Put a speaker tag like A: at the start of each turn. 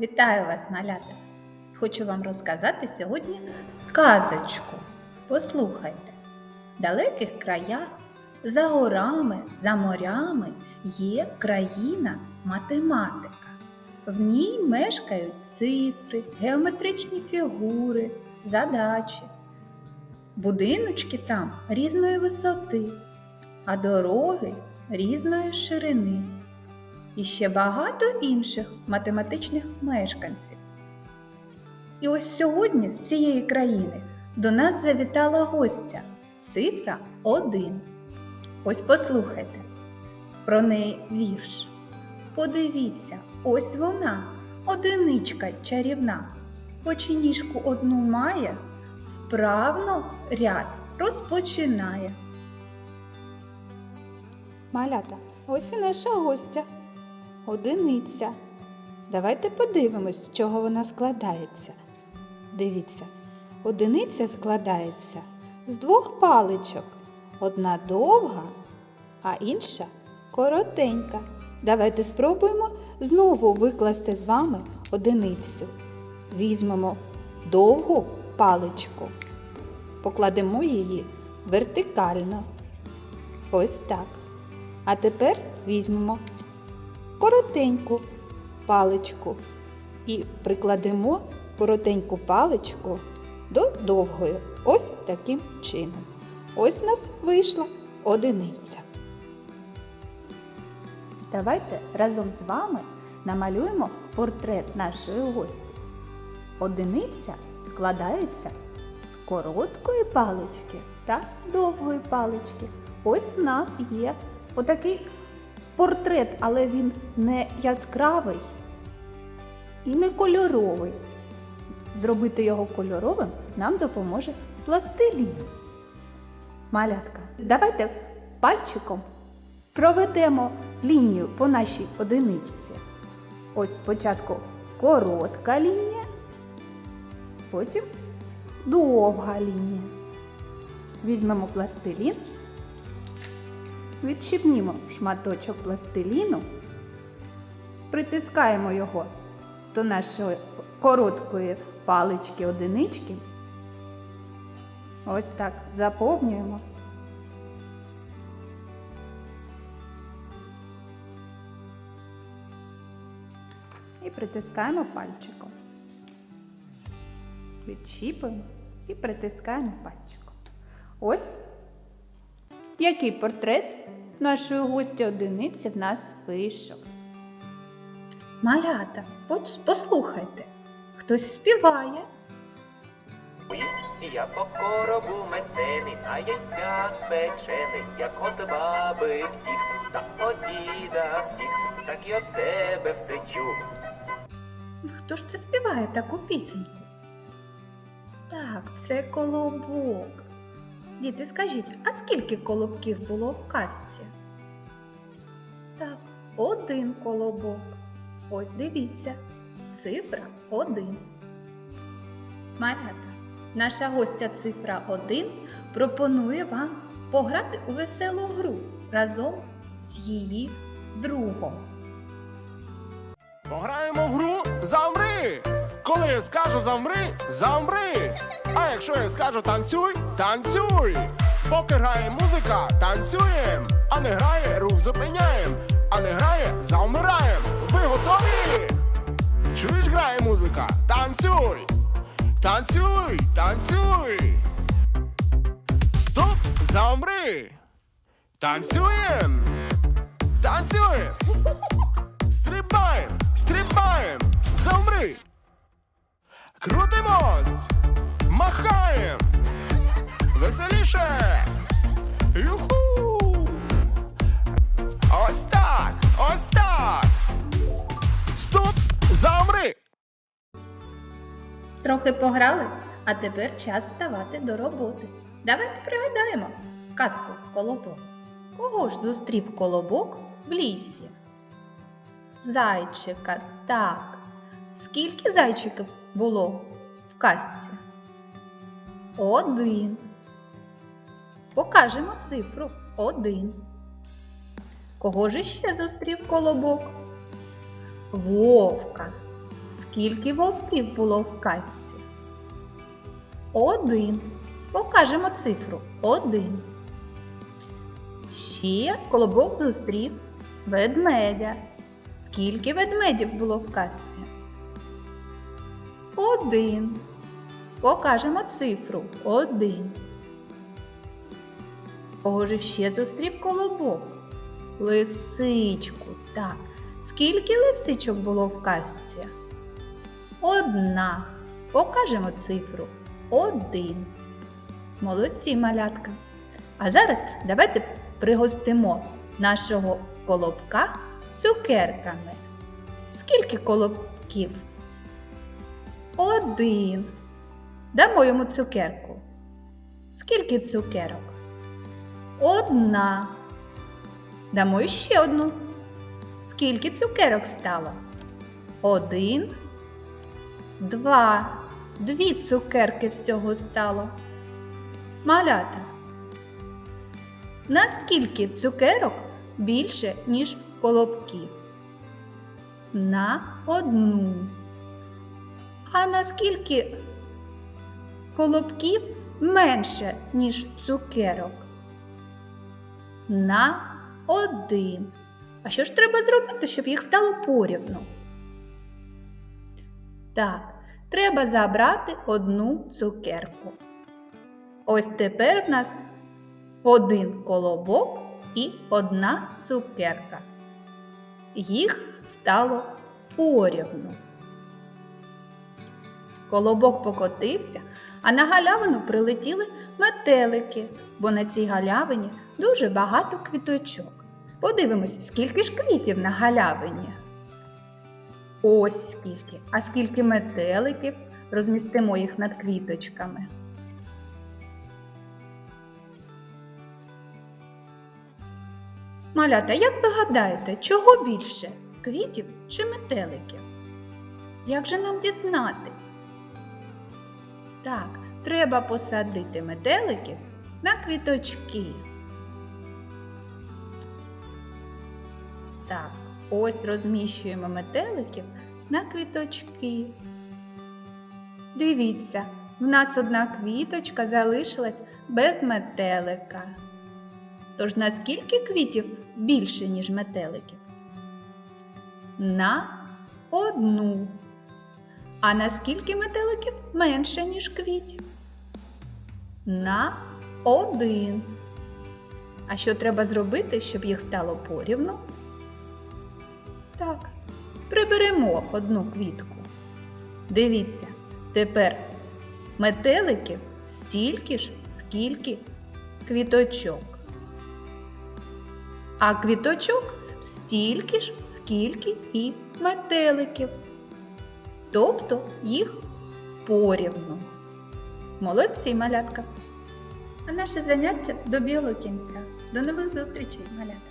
A: Вітаю вас, малята! Хочу вам розказати сьогодні казочку. Послухайте, в далеких краях, за горами, за морями є країна математика. В ній мешкають цифри, геометричні фігури, задачі. Будиночки там різної висоти, а дороги різної ширини і ще багато інших математичних мешканців. І ось сьогодні з цієї країни до нас завітала гостя цифра 1. Ось послухайте про неї вірш. Подивіться, ось вона, одиничка чарівна, хоч ніжку одну має, вправно ряд розпочинає.
B: Малята, ось і наша гостя. Одиниця. Давайте подивимось, з чого вона складається. Дивіться, одиниця складається з двох паличок. Одна довга, а інша коротенька. Давайте спробуємо знову викласти з вами одиницю. Візьмемо довгу паличку, покладемо її вертикально. Ось так. А тепер візьмемо коротеньку паличку і прикладемо коротеньку паличку до довгої. Ось таким чином. Ось в нас вийшла одиниця. Давайте разом з вами намалюємо портрет нашої гості. Одиниця складається з короткої палички та довгої палички. Ось в нас є отакий портрет, але він не яскравий і не кольоровий. Зробити його кольоровим нам допоможе пластилін. Малятка, давайте пальчиком проведемо лінію по нашій одиничці. Ось спочатку коротка лінія, потім довга лінія. Візьмемо пластилін Відщипнімо шматочок пластиліну, притискаємо його до нашої короткої палички одинички. Ось так заповнюємо. І притискаємо пальчиком. Відщіпуємо і притискаємо пальчиком. Ось який портрет нашої гості одиниці в нас вийшов?
A: Малята, послухайте, хтось співає.
C: Я по коробу метений, а яйця спечений, як от баби втік, та от діда втік, так і от тебе втечу.
A: Хто ж це співає таку пісеньку? Так, це колобок. Діти, скажіть, а скільки колобків було в казці? Так, один колобок. Ось дивіться, цифра один. Малята, наша гостя цифра 1 пропонує вам пограти у веселу гру разом з її другом.
D: Пограємо в гру Замри! Коли я скажу замри, замри! А якщо я скажу танцюй, танцюй! Поки грає музика, танцюєм! А не грає, рух зупиняєм! А не грає, замираєм! Ви готові? Чуєш, грає музика? Танцюй! Танцюй, танцюй! Стоп! Замри! Танцюєм! Танцюєм!
A: Трохи пограли, а тепер час ставати до роботи. Давайте пригадаємо казку колобок. Кого ж зустрів колобок в лісі? Зайчика, так. Скільки зайчиків було в казці? Один. Покажемо цифру один. Кого ж іще зустрів колобок? Вовка. Скільки вовків було в казці? Один. Покажемо цифру. Один. Ще колобок зустрів ведмедя. Скільки ведмедів було в казці? Один. Покажемо цифру. Один. Кого ж ще зустрів колобок? Лисичку. Так. Скільки лисичок було в казці? Одна. Покажемо цифру. Один. Молодці, малятка. А зараз давайте пригостимо нашого колобка цукерками. Скільки колобків? Один. Дамо йому цукерку. Скільки цукерок? Одна. Дамо ще одну. Скільки цукерок стало? Один. Два. Дві цукерки всього стало. Малята. Наскільки цукерок більше, ніж колобків? На одну. А наскільки колобків менше, ніж цукерок? На один. А що ж треба зробити, щоб їх стало порівну? Так, треба забрати одну цукерку. Ось тепер в нас один колобок і одна цукерка. Їх стало порівну. Колобок покотився, а на галявину прилетіли метелики, бо на цій галявині дуже багато квіточок. Подивимось, скільки ж квітів на галявині. Ось скільки. А скільки метеликів розмістимо їх над квіточками. Малята, як ви гадаєте, чого більше? Квітів чи метеликів? Як же нам дізнатись? Так, треба посадити метеликів на квіточки. Так, ось розміщуємо метеликів на квіточки. Дивіться, в нас одна квіточка залишилась без метелика. Тож наскільки квітів більше, ніж метеликів? На одну. А наскільки метеликів менше, ніж квітів? На один. А що треба зробити, щоб їх стало порівну? Так, приберемо одну квітку. Дивіться, тепер метеликів стільки ж, скільки квіточок. А квіточок стільки ж, скільки і метеликів. Тобто їх порівну. Молодці, малятка. А наше заняття добігло кінця. До нових зустрічей, малятка.